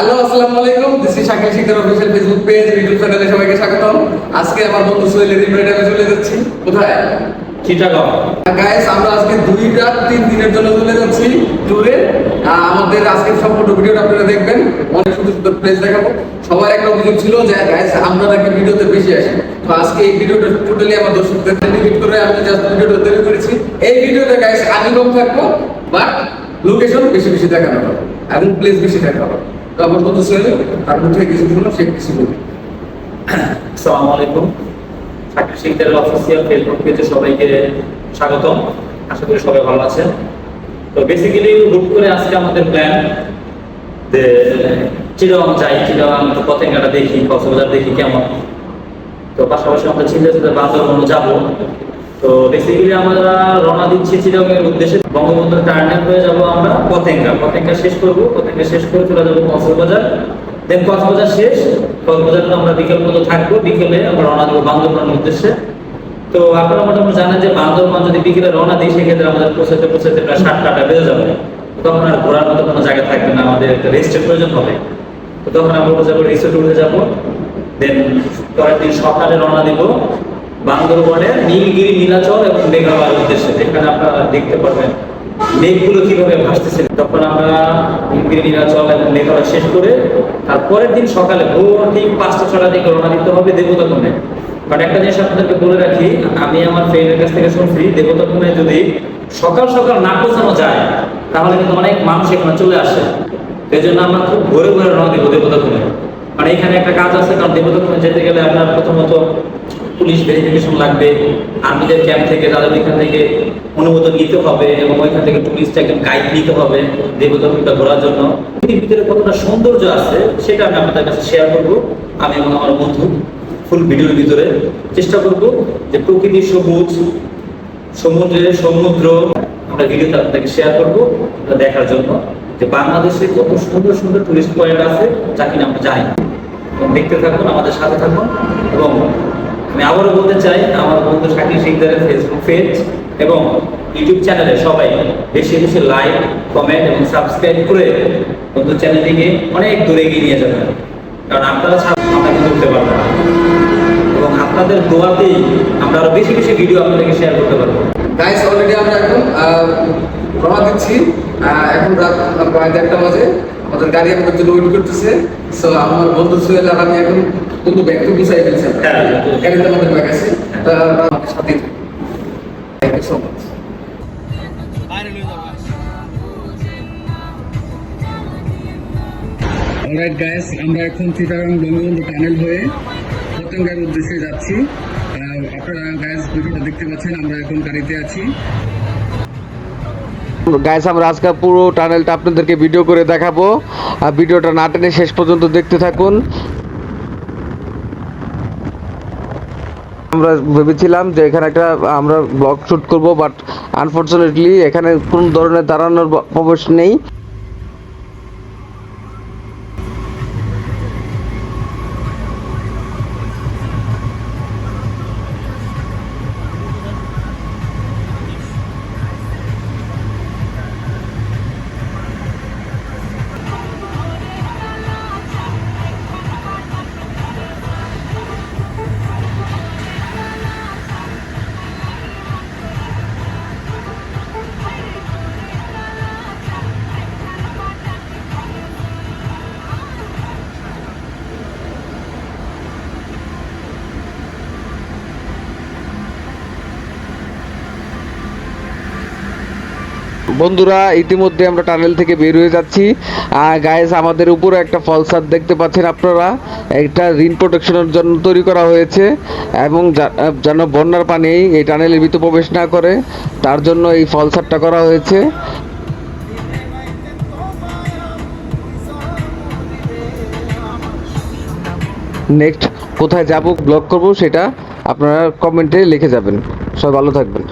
Hello আসসালামু আলাইকুম। This Shakil Sikdar official Facebook page YouTube চ্যানেলে সবাইকে স্বাগতম। আজকে আমার বন্ধু রিপ্রাইড আমি চলে যাচ্ছি। কোথায়? চিটাগং। গাইস আমরা আজকে দুই রাত তিন দিনের জন্য চলে যাচ্ছি ট্যুরে আমাদের আজকের সম্পূর্ণ ভিডিওটা আপনারা দেখবেন। অনেক সুন্দর সুন্দর প্লেস দেখাবো। সবার একটা অভিযোগ ছিল যে গাইস আমরা নাকি ভিডিওতে বেশি আসি। তো আজকে এই ভিডিওটা টোটালি আমার দর্শকদের লিমিট করে আমি জাস্ট ভিডিওটা তৈরি করেছি। এই ভিডিওতে গাইস আমি কম থাকব বাট লোকেশন বেশি বেশি দেখানো হবে। এবং প্লেস বেশি দেখানো হবে। তো আমার বন্ধু তার মধ্যে কিছু শুনলাম সে কিছু আসসালামু আলাইকুম। অফিসিয়াল ফেসবুক পেজে সবাইকে স্বাগতম। আশা করি সবাই ভালো আছেন। তো বেসিক্যালি হুট করে আজকে আমাদের প্ল্যান যে চিরং যাই চিরং পতেঙ্গাটা দেখি, কক্সবাজার দেখি কেমন। তো পাশাপাশি আমরা চিন্তা চিন্তা বান্দরবন যাব। তো বেসিক্যালি আমরা রওনা দিচ্ছি চিরঙের উদ্দেশ্যে। বঙ্গবন্ধু টার্নেল হয়ে যাব আমরা পতেঙ্গা। পতেঙ্গা শেষ করব। পতেঙ্গা শেষ করে চলে যাব কক্সবাজার। দেন কক্সবাজার শেষ। কক্সবাজার আমরা বিকেল পর্যন্ত থাকব। বিকেলে আমরা রওনা দেবো বান্দরবনের উদ্দেশ্যে। তো আপনারা মোটামুটি জানেন যে বান্দরবান যদি বিকেলে রওনা দিই, সেক্ষেত্রে আমাদের পৌঁছাতে পৌঁছাতে প্রায় সাতটা আটটা বেজে যাবে। তখন আর ঘোরার মতো কোনো জায়গা থাকবে না। আমাদের একটা রেস্টের প্রয়োজন হবে। তো তখন আমরা যাব রিসোর্ট উঠে যাব। দেন পরের দিন সকালে রওনা দিব। বান্দরবনের নীলগিরি, নীলাচল এবং মেঘালয়ের উদ্দেশ্যে। যেখানে আপনারা দেখতে পারবেন মেঘগুলো কীভাবে ভাসতেছে। তখন আমরা নীলগিরি, নীলাচল এবং মেঘালয় শেষ করে তারপরের দিন সকালে ভোর ঠিক পাঁচটা ছটা দিকে রওনা দিতে হবে দেবতাকুণ্ডে। বাট একটা জিনিস আপনাদেরকে বলে রাখি, আমি আমার ফ্রেন্ডের কাছ থেকে শুনছি, দেবতাকুণ্ডে যদি সকাল সকাল না পৌঁছানো যায়, তাহলে কিন্তু অনেক মানুষ এখানে চলে আসে। এই জন্য আমরা খুব ভোরে ভোরে রওনা দিব দেবতাকুণ্ডে। মানে এখানে একটা কাজ আছে, কারণ দেবতা দেবতাকুণ্ডে যেতে গেলে আপনার প্রথমত পুলিশ ভেরিফিকেশন লাগবে। আর্মিদের ক্যাম্প থেকে তাদের ওইখান থেকে অনুমোদন নিতে হবে এবং ওইখান থেকে টুরিস্টটা একজন গাইড নিতে হবে দেবতাকুণ্ডটা ঘোরার জন্য। ভিতরে কতটা সৌন্দর্য আছে সেটা আমি আপনাদের কাছে শেয়ার করব। আমি এবং আমার বন্ধু ফুল ভিডিওর ভিতরে চেষ্টা করব যে প্রকৃতির সবুজ সমুদ্রের সমুদ্র, আমরা ভিডিওতে আপনাদেরকে শেয়ার করব দেখার জন্য যে বাংলাদেশে কত সুন্দর সুন্দর টুরিস্ট পয়েন্ট আছে যা কিনা আমরা। এবং দেখতে থাকুন, আমাদের সাথে থাকুন এবং আমি আবারও বলতে চাই, আমার বন্ধু শাকিল শিকদারের ফেসবুক পেজ এবং ইউটিউব চ্যানেলে সবাই বেশি বেশি লাইক কমেন্ট এবং সাবস্ক্রাইব করে বন্ধু চ্যানেলটিকে অনেক দূরে এগিয়ে নিয়ে যাবেন। কারণ আপনারা ছাড়া আমরা কিন্তু উঠতে পারব না। এবং আপনাদের দোয়াতেই আমরা আরও বেশি বেশি ভিডিও আপনাদেরকে শেয়ার করতে পারব। গাইস অলরেডি আমরা এখন রওনা দিচ্ছি। এখন রাত প্রায় দেড়টা বাজে। আমাদের গাড়ি আমাদের জন্য ওয়েট করতেছে। সো আমার বন্ধু সোহেল আর আমি এখন বন্ধু ব্যাগ তো গুছাই ফেলছি আমরা। হ্যাঁ। গাড়িতে আমাদের ব্যাগ আছে। সাথে thank you so much alright guys আমরা এখন চিটাগাং বঙ্গবন্ধু টানেল হয়ে পতঙ্গার উদ্দেশ্যে যাচ্ছি। আহ, আপনারা গাইস ভিডিওটা দেখতে পাচ্ছেন আমরা এখন গাড়িতে আছি। গাইস আমরা আজকে পুরো টানেলটা আপনাদেরকে ভিডিও করে দেখাবো। আর ভিডিওটা না টেনে শেষ পর্যন্ত দেখতে থাকুন। আমরা ভেবেছিলাম যে এখানে একটা, আমরা ব্লগ শুট করব বাট আনফর্চুনেটলি এখানে কোনো ধরনের দাঁড়ানোর প্রবেশ নেই। বন্ধুরা, ইতিমধ্যে আমরা টানেল থেকে বের হয়ে যাচ্ছি। আর গাইস আমাদের উপরে একটা ফলসার দেখতে পাচ্ছেন আপনারা। একটা রিন প্রোটেকশনের জন্য তৈরি করা হয়েছে এবং যেন বন্যার পানি এই টানেলের ভিতরে প্রবেশ না করে, তার জন্য এই ফলসারটা করা হয়েছে। নেক্সট কোথায় যাব ব্লগ করব, সেটা আপনারা কমেন্টে লিখে যাবেন। সবাই ভালো থাকবেন।